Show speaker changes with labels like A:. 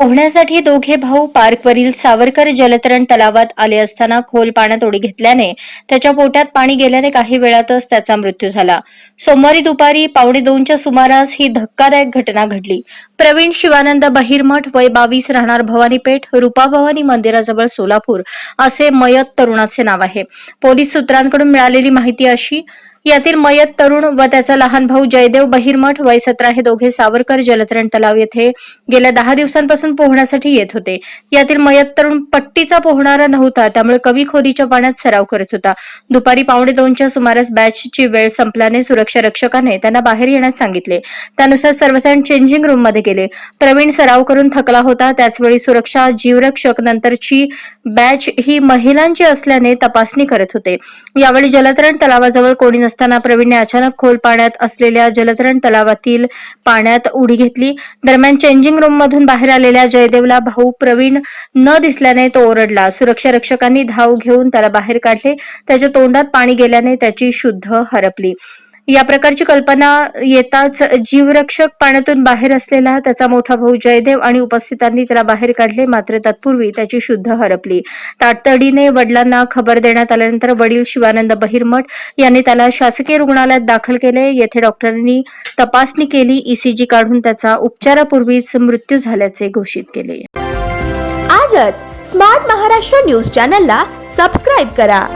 A: पोहण्यासाठी दोघे भाऊ पार्कवरील सावरकर जलतरण तलावात आले असताना खोल पाण्यात उडी घेतल्याने त्याच्या पोटात पाणी गेल्याने काही वेळातच त्याचा मृत्यू झाला. सोमवारी दुपारी पावणे दोनच्या सुमारास ही धक्कादायक घटना घडली. प्रवीण शिवानंद बहिरमठ वय बावीस राहणार भवानीपेठ रूपा भवानी मंदिराजवळ सोलापूर असे मयत तरुणाचे नाव आहे. पोलीस सूत्रांकडून मिळालेली माहिती अशी यातील मयत तरुण व त्याचा लहान भाऊ जयदेव बहिरमठ वय सतरा हे दोघे सावरकर जलतरण तलाव येथे गेल्या दहा दिवसांपासून पोहण्यासाठी येत होते. यातील मयत तरुण पट्टीचा पोहणारा नव्हता त्यामुळे कमी खोदीच्या पाण्यात सराव करत होता. दुपारी पावणे दोनच्या सुमारास बॅचची वेळ संपल्याने सुरक्षा रक्षकाने त्यांना बाहेर येण्यास सांगितले. त्यानुसार सर्वजण चेंजिंग रूममध्ये गेले. प्रवीण सराव करून थकला होता. त्याचवेळी सुरक्षा जीवरक्षक नंतरची बॅच ही महिलांची असल्याने तपासणी करत होते. यावेळी जलतरण तलावाजवळ कोणी असताना प्रवीणने अचानक खोल पाण्यात असलेल्या जलतरण तलावातील पाण्यात उडी घेतली. दरम्यान चेंजिंग रूम मधून बाहेर आलेल्या जयदेवला भाऊ प्रवीण न दिसल्याने तो ओरडला. सुरक्षा रक्षकांनी धाव घेऊन त्याला बाहेर काढले. त्याच्या तोंडात पाणी गेल्याने त्याची शुद्ध हरपली. या प्रकारची कल्पना येताच जीवरक्षक पाण्यातून बाहेर असलेला त्याचा मोठा भाऊ जयदेव आणि उपस्थितांनी त्याला बाहेर काढले मात्र तत्पूर्वी त्याची शुद्ध हरपली. तातडीने वडिलांना खबर देण्यात आल्यानंतर वडील शिवानंद बहिरमठ यांनी त्याला शासकीय रुग्णालयात दाखल केले. येथे डॉक्टरांनी तपासणी केली ईसीजी काढून त्याचा उपचारापूर्वीच मृत्यू झाल्याचे घोषित केले.
B: आजच स्मार्ट महाराष्ट्र न्यूज चॅनलला सबस्क्राईब करा.